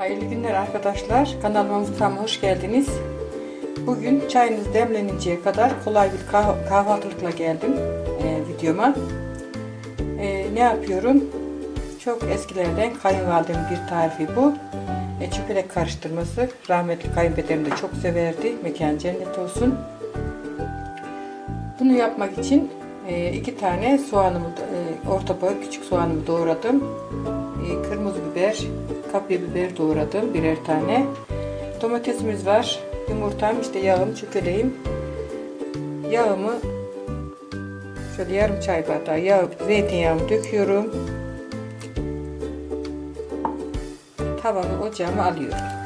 Hayırlı günler arkadaşlar. Kanalıma mutfağıma hoş geldiniz. Bugün çayınız demleninceye kadar kolay bir kah- kahvaltılıkla geldim e, videoma. E, ne yapıyorum? Çok eskilerden kayınvalidemin bir tarifi bu. E, çökelek karıştırması. Rahmetli kayınpederim de çok severdi. Mekan cennet olsun. Bunu yapmak için e, iki tane soğanımı, e, orta boy küçük soğanımı doğradım. E, kırmızı biber, kapya biber doğradım birer tane. Domatesimiz var. Yumurtam, işte yağım, çökeleğim. Yağımı şöyle yarım çay bardağı yağ, zeytinyağımı döküyorum. Tavamı ocağıma alıyorum.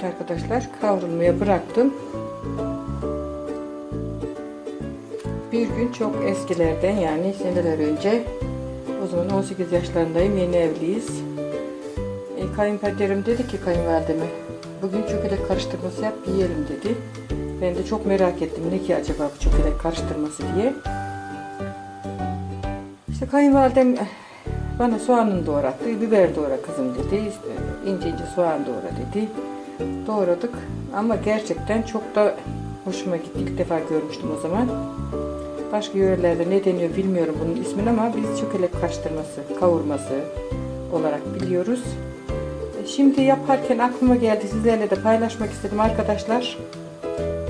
Evet arkadaşlar kavrulmaya bıraktım. Bir gün çok eskilerden yani seneler önce o zaman 18 yaşlarındayım yeni evliyiz. E, kayınpederim dedi ki kayınvalideme bugün çökelek karıştırması yap yiyelim dedi. Ben de çok merak ettim ne ki acaba bu çökelek karıştırması diye. İşte kayınvalidem eh, bana soğanını doğrattı, biber doğra kızım dedi. İnce ince soğan doğra dedi. Doğradık ama gerçekten çok da hoşuma gitti. İlk defa görmüştüm o zaman. Başka yörelerde ne deniyor bilmiyorum bunun ismini ama biz çökelek karıştırması, kavurması olarak biliyoruz. E, Şimdi yaparken aklıma geldi sizlerle de paylaşmak istedim arkadaşlar.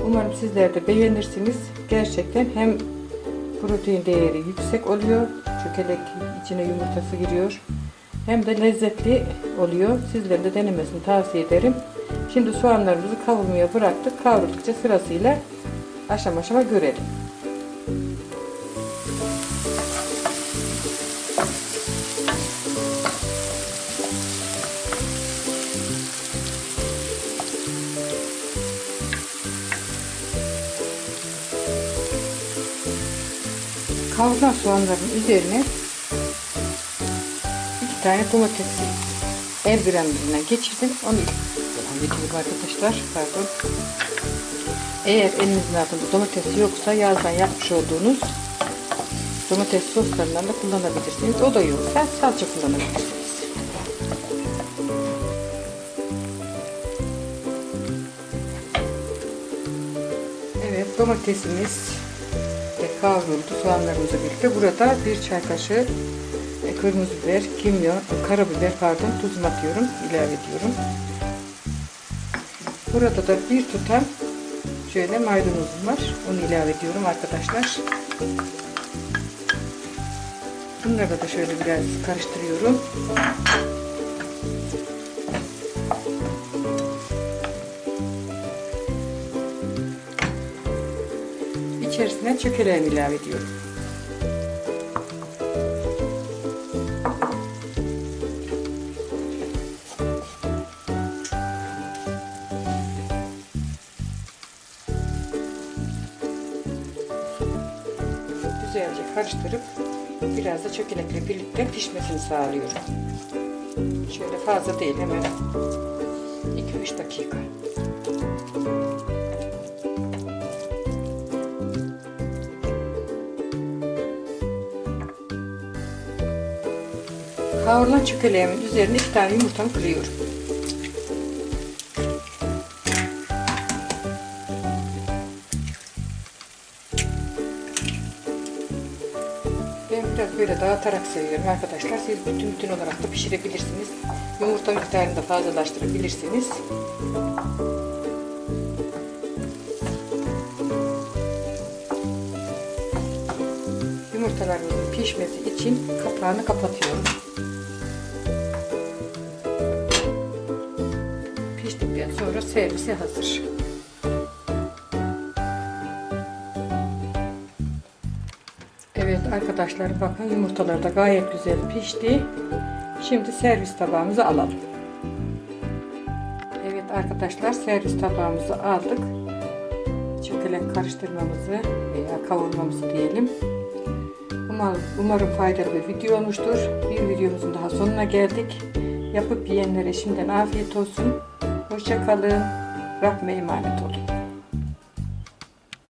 Umarım sizler de beğenirsiniz. Gerçekten hem protein değeri yüksek oluyor. Çökelek içine yumurtası giriyor. Hem de lezzetli oluyor. Sizlerin de denemesini tavsiye ederim. Şimdi soğanlarımızı kavurmaya bıraktık. Kavruldukça sırasıyla aşama aşama görelim. Kavrulan soğanların üzerine iki tane domatesi el granulüne geçirdim. Onu geçirdim arkadaşlar. Pardon. Eğer elinizin altında domates yoksa yazdan yapmış olduğunuz domates soslarından da kullanabilirsiniz. O da yoksa salça kullanabilirsiniz. Evet domatesimiz ve kavruldu soğanlarımızla birlikte. Burada bir çay kaşığı e, kırmızı biber, kimyon, karabiber pardon tuzunu atıyorum, ilave ediyorum. Burada da bir tutam şöyle maydanozum var. Onu ilave ediyorum arkadaşlar. Bunları da şöyle biraz karıştırıyorum. İçerisine çökeleğimi ilave ediyorum. Güzelce karıştırıp biraz da çökelekle birlikte pişmesini sağlıyorum. Şöyle fazla değil hemen 2-3 dakika. Kavrulan çökeleğimin üzerine iki tane yumurtamı kırıyorum. Biraz böyle dağıtarak seviyorum arkadaşlar. Siz bütün bütün olarak da pişirebilirsiniz. Yumurta miktarını da fazlalaştırabilirsiniz. Yumurtalarımızın pişmesi için kapağını kapatıyorum. Piştikten sonra servise hazır. Evet arkadaşlar bakın yumurtalar da gayet güzel pişti. Şimdi servis tabağımıza alalım. Evet arkadaşlar servis tabağımızı aldık. Çökelek karıştırmamızı veya kavurmamızı diyelim. Umarım, umarım faydalı bir video olmuştur. Bir videomuzun daha sonuna geldik. Yapıp yiyenlere şimdiden afiyet olsun. Hoşçakalın. Rabbime emanet olun.